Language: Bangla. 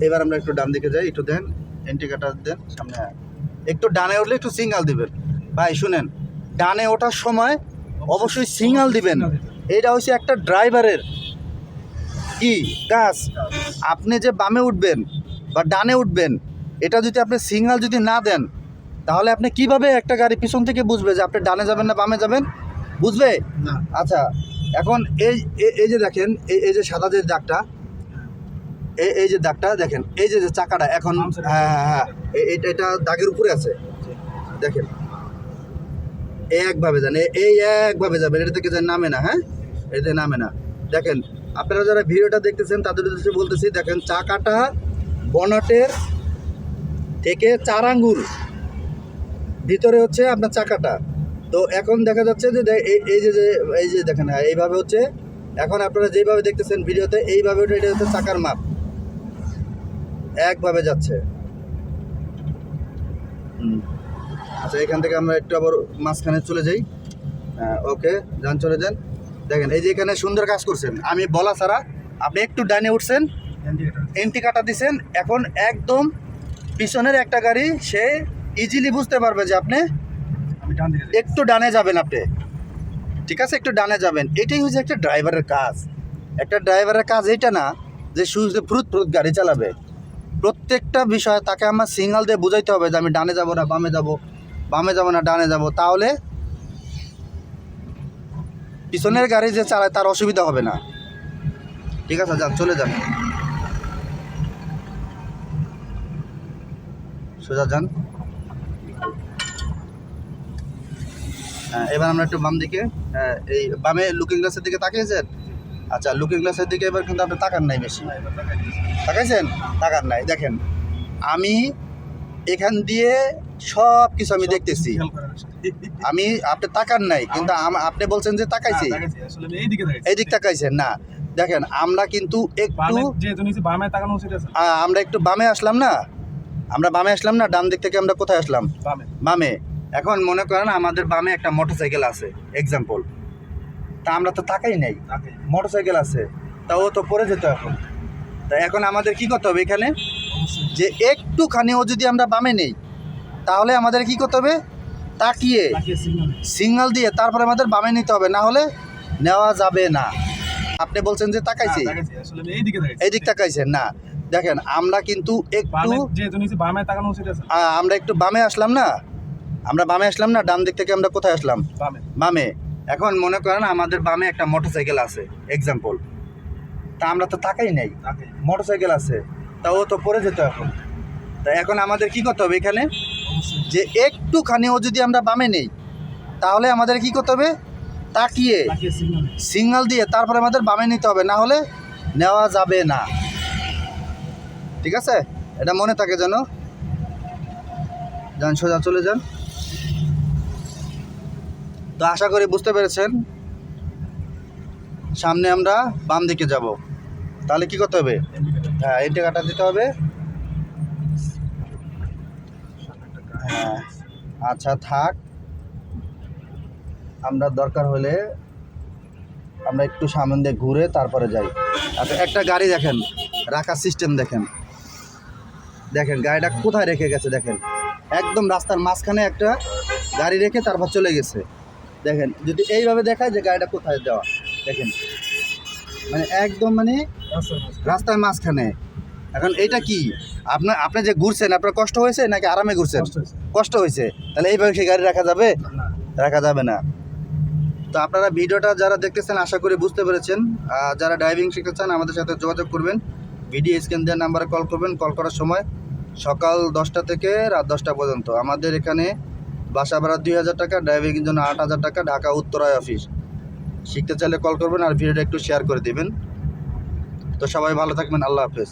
এবার আমরা একটু ডান দিকে যাই একটু দেন এন্টিকাটার দেন সামনে একটু ডানে উঠলে একটু সিঙ্গাল দিবেন। ভাই শুনেন ডানে ওঠার সময় অবশ্যই সিঙ্গাল দিবেন। এটা হচ্ছে একটা ড্রাইভারের কি কাজ? আপনি যে বামে উঠবেন বা ডানে উঠবেন এটা যদি আপনি সিঙ্গাল যদি না দেন তাহলে আপনি কীভাবে একটা গাড়ি পিছন থেকে বুঝবে যে আপনি ডানে যাবেন না বামে যাবেন? বুঝবে? না। আচ্ছা এখন এই এই- যে দেখেন এই এই যে সাদা যে দাগটা এই এই যে দাগটা দেখেন এই যে যে চাকাটা এখন। হ্যাঁ হ্যাঁ হ্যাঁ এ- এটা এটা দাগের উপরে আছে। দেখেন। একভাবে যান এই একভাবে যাবেন এটা থেকে যে নামে না হ্যাঁ? এতে নামে না। দেখেন আপনারা যারা ভিডিওটা দেখতেছেন তাদের উদ্দেশ্যে বলতেছি দেখেন চাকাটা বনাটের থেকে চার আঙ্গুল ভিতরে হচ্ছে আপনার চাকাটা। তো এখন দেখা যাচ্ছে যে এই- যে এই যে দেখেন হ্যাঁ, এইভাবে হচ্ছে এখন আপনারা যেভাবে দেখতেছেন ভিডিওতে এইভাবে এটা হচ্ছে চাকার মাপ। একভাবে যাচ্ছে। আচ্ছা এখান থেকে আমরা একটু আবার মাঝখানে চলে যাই। হ্যাঁ ওকে যান চলে যান। দেখেন এই যে এখানে সুন্দর কাজ করছেন। আমি বলা ছাড়া আপনি একটু ডাইনে উঠছেন ইন্ডিকেটর এন্টি কাটা দিছেন এখন একদম পিছনের একটা গাড়ি সে ইজিলি বুঝতে পারবে যে আপনি। একটু ডানে যাবেন আপনি। ঠিক আছে একটু ডানে যাবেন। এটাই হচ্ছে একটা ড্রাইভারের কাজ। একটা ড্রাইভারের কাজ এটা না যে সুইচে ফ্রুত ফ্রুত গাড়ি চালাবে। প্রত্যেকটা বিষয় তাকে আমার সিগনাল দিয়ে বুঝাইতে হবে যে আমি ডানে যাব না বামে যাব বামে যাব না ডানে যাব। তাহলে পিছনের গাড়ি যে চালায় তার অসুবিধা হবে না। ঠিক আছে যান চলে যান। সোজা যান। হ্যাঁ, এবার আমরা একটু বাম দিকে হ্যাঁ, এই বামে লুকিং গ্লাসের দিকে তাকিয়েছেন? আচ্ছা লুকিং গ্লাসের দিকে এবার কিন্তু আপনি তাকান নাই বেশি। তাকাইছেন? তাকান নাই। দেখেন আমি এখান দিয়ে সব কিছু আমি দেখতেছি। আমি আপনি তাকান নাই কিন্তু আপনি বলছেন যে তাকাইছি। হ্যাঁ, তাকাইছি। এইদিকে তাকাইছি। এই দিক তাকাইছেন না। দেখেন আমরা কিন্তু একটু আমরা একটু বামে আসলাম না? আমরা বামে আসলাম না? ডান দিক থেকে আমরা কোথায় আসলাম? বামে। বামে। এখন মনে করেন আমাদের বামে একটা মোটরসাইকেল আছে। এক্সাম্পল তা আমরা তো তাকাই নাই। তাকাই মোটরসাইকেল আছে তা ও তো পড়ে যেত এখন। তা এখন আমাদের কি করতে হবে এখানে? যে একটুখানি ও যদি আমরা বামে নেই তাহলে আমাদের কি করতে হবে? তাকিয়ে। সিগন্যাল দিয়ে তারপরে আমাদের বামে নিতে হবে না হলে নেওয়া যাবে না। আপনি বলছেন যে তাকাইছি? হ্যাঁ। এই দিক তাকাইছেন না। দেখেন আমরা কিন্তু একটু আমরা একটু বামে আসলাম না? আমরা বামে আসলাম না? ডান দিক থেকে আমরা কোথায় আসলাম? বামে। এখন মনে করেন আমাদের বামে একটা মোটরসাইকেল আছে এক্সাম্পল তা আমরা তো তাকাই নাই। মোটরসাইকেল আছে। তা ও তো পড়ে যেত এখন। তা এখন আমাদের কি করতে হবে এখানে? যে একটুখানি ও যদি আমরা বামে নেই তাহলে আমাদের কি করতে হবে? তাকিয়ে। সিগন্যাল দিয়ে তারপরে আমাদের বামে নিতে হবে না হলে নেওয়া যাবে না। ঠিক আছে? এটা মনে থাকে যেন। যান সোজা চলে যান। তো আশা করি বুঝতে পেরেছেন। সামনে আমরা বাম দিকে যাব। তাহলে কি করতে হবে? হ্যাঁ এন্টে কাটা দিতে হবে। হ্যাঁ আচ্ছা থাক। আমরা দরকার হলে আমরা একটু সামনে দিয়ে ঘুরে তারপরে যাই। আচ্ছা একটা গাড়ি দেখেন। রাখার সিস্টেম দেখেন। দেখেন, গাড়িটা কোথায় রেখে গেছে দেখেন। একদম রাস্তার মাঝখানে একটা গাড়ি রেখে তারপর চলে গেছে। দেখেন যদি এইভাবে দেখায় যে গাড়িটা কোথায় দেওয়া দেখেন। মানে একদম মানে রাস্তার মাঝখানে। এখন এটা কি? আপনার আপনি যে ঘুরছেন আপনার কষ্ট হয়েছে নাকি আরামে ঘুরছেন? কষ্ট হয়েছে। তাহলে এইভাবে সে গাড়ি রাখা যাবে? রাখা যাবে না। তো আপনারা ভিডিওটা যারা দেখতেছেন আশা করি বুঝতে পেরেছেন। আর যারা ড্রাইভিং শিখতে চান আমাদের সাথে যোগাযোগ করবেন। ভিডিও স্ক্যান দেওয়ার নাম্বারে কল করবেন। কল করার সময় সকাল দশটা থেকে রাত দশটা পর্যন্ত। আমাদের এখানে বাসা ভাড়া দুই হাজার টাকা ড্রাইভিংয়ের জন্য আট হাজার টাকা, ঢাকা উত্তরায় অফিস শিখতে চাইলে কল করবেন আর ভিডিওটা একটু শেয়ার করে দেবেন। তো সবাই ভালো থাকবেন, আল্লাহ হাফেজ।